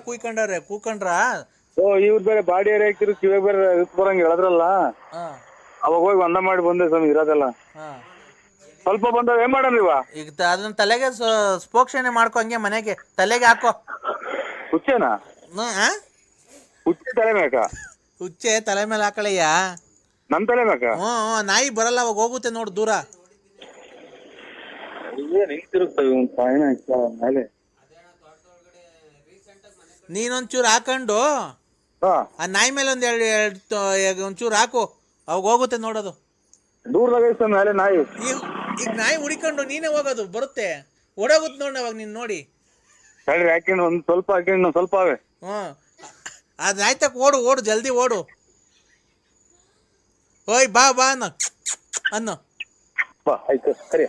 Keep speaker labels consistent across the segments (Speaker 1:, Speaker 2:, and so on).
Speaker 1: ಕುಯ್ಕೊಂಡವ್ರೆ ಕೂಕೊಂಡ್ರ?
Speaker 2: ಓ ಇವ್ರ ಬೇರೆ body area ಹಾಕ್ತಿರು ಕಿವಿ ಬೇರೆ ಇದಕ್ ಬರಂಗ ಹೇಳಿದ್ರಲ್ಲ?
Speaker 1: ಹಾ.
Speaker 2: ಅವಾಗ ಹೋಗಿ ಒಂದ ಮಾಡಿ ಬಂದೆ ಸ್ವಾಮಿ ಇರೋದಲ್ಲ.
Speaker 1: ಹಾ.
Speaker 2: ಸ್ವಲ್ಪ ಬಂದವ ಏನ್ ಮಾಡೋಣ ಇವ?
Speaker 1: ಈಗ ತ- ಅದನ್ನ ತಲೆಗೆ ಸ- ಸ್ಪೋಕ್ಷಣೆ ಮಾಡ್ಕೊ ಹಂಗೆ ಮನೆಗೆ ತಲೆಗೆ ಹಾಕೋ.
Speaker 2: ಹುಚ್ಚೇನಾ?
Speaker 1: ಆ?
Speaker 2: ಹುಚ್ಚೆ ತಲೆ ಮೇಕ
Speaker 1: ಹುಚ್ಚೆ ತಲೆ ಮೇಲೆ ಹಾಕಳಯ್ಯ?
Speaker 2: ನನ್ ತಲೆ ಮೇಕ
Speaker 1: ಹ್ಞೂ ಹ್ಞೂ, ನಾಯಿ ಬರಲ್ಲ ಅವಾಗ ಹೋಗುತ್ತೆ ನೋಡು ದೂರ.
Speaker 2: ಏನ್ ಹಿಂಗ್ ತಿರುಗ್ತವೆ ಮೇಲೆ
Speaker 1: ನೀನೊಂಚೂರು ಹಾಕೊಂಡು ಆ ನಾಯಿ ಮೇಲೆ ಒಂದ್ ಎರಡು ಎರಡು ಒಂಚೂರು ಹಾಕು. ಅವಾಗ ಹೋಗುತ್ತೆ ನೋಡೋದು.
Speaker 2: ದೂರದಾಗ ನಾಯಿ.
Speaker 1: ಈಗ ಈಗ ನಾಯಿ ಹುಡಿಕೊಂಡು ನೀನೇ ಹೋಗೋದು ಬರುತ್ತೆ. ಓಡೋಗುತ್ತೆ ನೋಡಿ ಅವಾಗ ನೀನ್ ನೋಡಿ.
Speaker 2: ಸರಿ ಹಾಕಿಂಡ್ ಒಂದ್ ಸ್ವಲ್ಪ ಹಾಕಿಂಡ್ ಸ್ವಲ್ಪ ಅವೆ
Speaker 1: ಹ್ಮ್. ಅದು ನಾಯಿ ತಕ್ಕ ಓಡು ಓಡು ಜಲ್ದಿ ಓಡು. ಓಯ್ ಬಾ ಬಾ ಅನ್ನ. ಅನ್ನ.
Speaker 2: ಬಾ ಆಯ್ತು ಸರಿ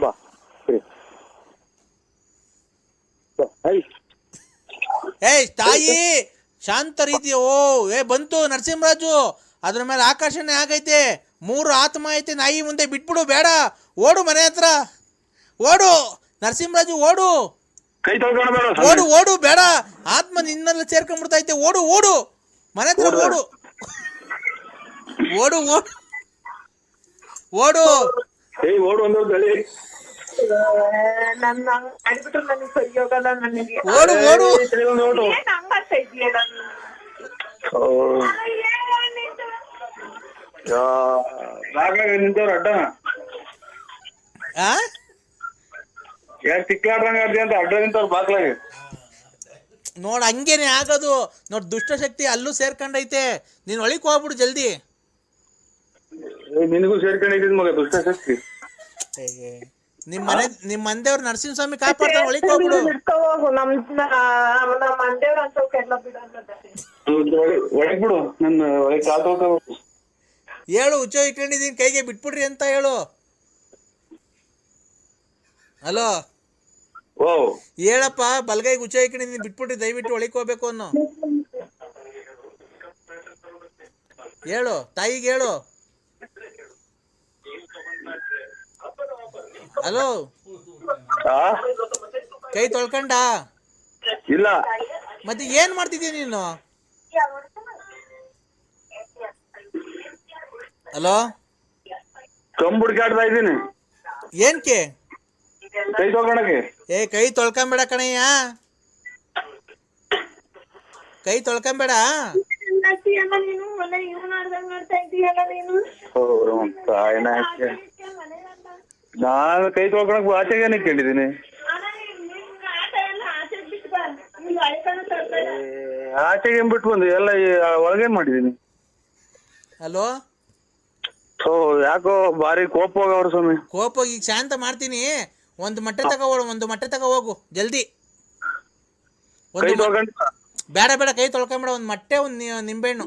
Speaker 2: ಬಾ ಸರಿ ಬಾ ಆಯ್
Speaker 1: ಏಯ್ ತಾಯಿ ಶಾಂತ ರೀತಿ ಓ ಏ ಬಂತು ನರಸಿಂಹರಾಜು. ಅದ್ರ ಮೇಲೆ ಆಕರ್ಷಣೆ ಆಗೈತೆ. ಮೂರು ಆತ್ಮ ಐತೆ ನಾಯಿ ಮುಂದೆ ಬಿಟ್ಬಿಡು ಬೇಡ. ಓಡು ಮನೆ ಹತ್ರ. ಓಡು ನರಸಿಂಹರಾಜು ಓಡು. ಓಡು ಓಡು ಬೇಡ. ಆತ್ಮ ನಿನ್ನೆಲ್ಲ ಸೇರ್ಕೊಂಡ್ಬಿಡ್ತೈತೆ ಓಡು ಓಡು. ಮನೆ ಹತ್ರ ಓಡು. ಓಡು. ಓಡು ಓಡು.
Speaker 2: ಓಡು.
Speaker 3: ನನ್ನ ಮಾಡಿಬಿಟ್ರೆ ನನಗೆ ಸರಿ ಹೋಗಲ್ಲ ನನಗೆ.
Speaker 1: ಓಡು ಓಡು.
Speaker 2: ಓಡು
Speaker 3: ಏನ್ ಹಂಗಾಗ್ತಾ ಇದೀಯ ನಾನು
Speaker 2: ರಾಗ ನಿಂತವ್ರ ಅಡ್ಡ
Speaker 1: ಆ?
Speaker 2: ಯಾಕೆ ಅಂತ ಅಡ್ಡ ನಿಂತವ್ರ ಬಾಗ್ಲಾಗೆ.
Speaker 1: ನೋಡ್ ಹಂಗೇನೆ ಆಗೋದು. ನೋಡ್ ದುಷ್ಟಶಕ್ತಿ ಅಲ್ಲೂ ಸೇರ್ಕೊಂಡೈತೆ. ನೀನ್ ಒಳಿಕ್ ಹೋಗ್ಬಿಡು ಜಲ್ದಿ.
Speaker 2: ಏ, ನಿನಗೂ ಸೇರ್ಕೊಂಡಿದ್ದೀನಿ ಮಗ ದುಷ್ಟ ಶಕ್ತಿ.
Speaker 1: ನಿಮ್ ಮನೆ ನಿಮ್ ಮಂದೇವ್ರ ನರಸಿಂಹ ಸ್ವಾಮಿ ಹೋಗ್ಬಿಡು.
Speaker 3: ನಮ್ ನಮ್ಮ ಮಂದೇವ್ರ
Speaker 2: ಒಳಗ್ ಬಿಡು. ನನ್ನ ಒಳಗೆ ಕಾಲ್ ತೊಳ್ಕೊ
Speaker 1: ಹೇಳು ಉಚ್ಚ ಇಟ್ಕೊಂಡಿದೀನಿ ಕೈಗೆ ಬಿಟ್ಬಿಡ್ರಿ ಅಂತ ಹೇಳು. ಹಲೋ?
Speaker 2: ಓ.
Speaker 1: ಹೇಳಪ್ಪ ಬಲ್ಗೈಗೆ ಉಚ್ಚ ಇಟ್ಕೊಂಡಿದೀನಿ ಬಿಟ್ಬಿಡ್ರಿ ದಯವಿಟ್ಟು ಒಳಿಕ್ ಹೋಗ್ಬೇಕು ಅನ್ನೋ. ಹೇಳು ತಾಯಿಗೆ ಹೇಳು. ಹಲೋ. ಕೈ ತೊಳ್ಕಂಡ?
Speaker 2: ಇಲ್ಲ.
Speaker 1: ಮತ್ತೆ ಏನ್ ಮಾಡ್ತಿದ್ಯ ನೀನು? ಹಲೋ.
Speaker 2: ಕಂಬ್ ಹುಡ್ಕಾಡ್ತಾ ಇದ್ದೀನಿ.
Speaker 1: ಏನ್ಕೆ?
Speaker 2: ಕೈ ತೊಳ್ಕೊಳಕ್ಕೆ.
Speaker 1: ಏ ಕೈ ತೊಳ್ಕೊಂಬೇಡ ಕಣಯ್ಯ. ಕೈ ತೊಳ್ಕೊಂಬೇಡ.
Speaker 3: ನೀನು
Speaker 2: ಕೈ ತೊಳ್ಕೊಳಕ್ ಆಚೆಗೆ
Speaker 3: ಕೇಳಿದೀನಿ ಆಚೆಗ್ ಬಿಟ್ಟು
Speaker 2: ಬಂದು ಎಲ್ಲ ಒಳಗೇನ್ ಮಾಡಿದೀನಿ
Speaker 1: ಹಲೋ?
Speaker 2: ಓ ಯಾಕೋ ಭಾರಿ ಕೋಪ ಹೋಗವ್ರ ಸ್ವಾಮಿ.
Speaker 1: ಕೋಪ ಈಗ ಶಾಂತ ಮಾಡ್ತೀನಿ. ಒಂದು ಮಟ್ಟೆ ತಗೋ ಒಂದ್ ಮಟ್ಟೆ ತಗೋ ಹೋಗು ಜಲ್ದಿ.
Speaker 2: ಕೈ
Speaker 1: ಒಂದು ಬೇಡ ಬೇಡ ಕೈ ತೊಳ್ಕೊಂಬೇಡ ಒಂದು ಮಟ್ಟೆ ಒಂದು ನಿಂಬೆಹಣ್ಣು.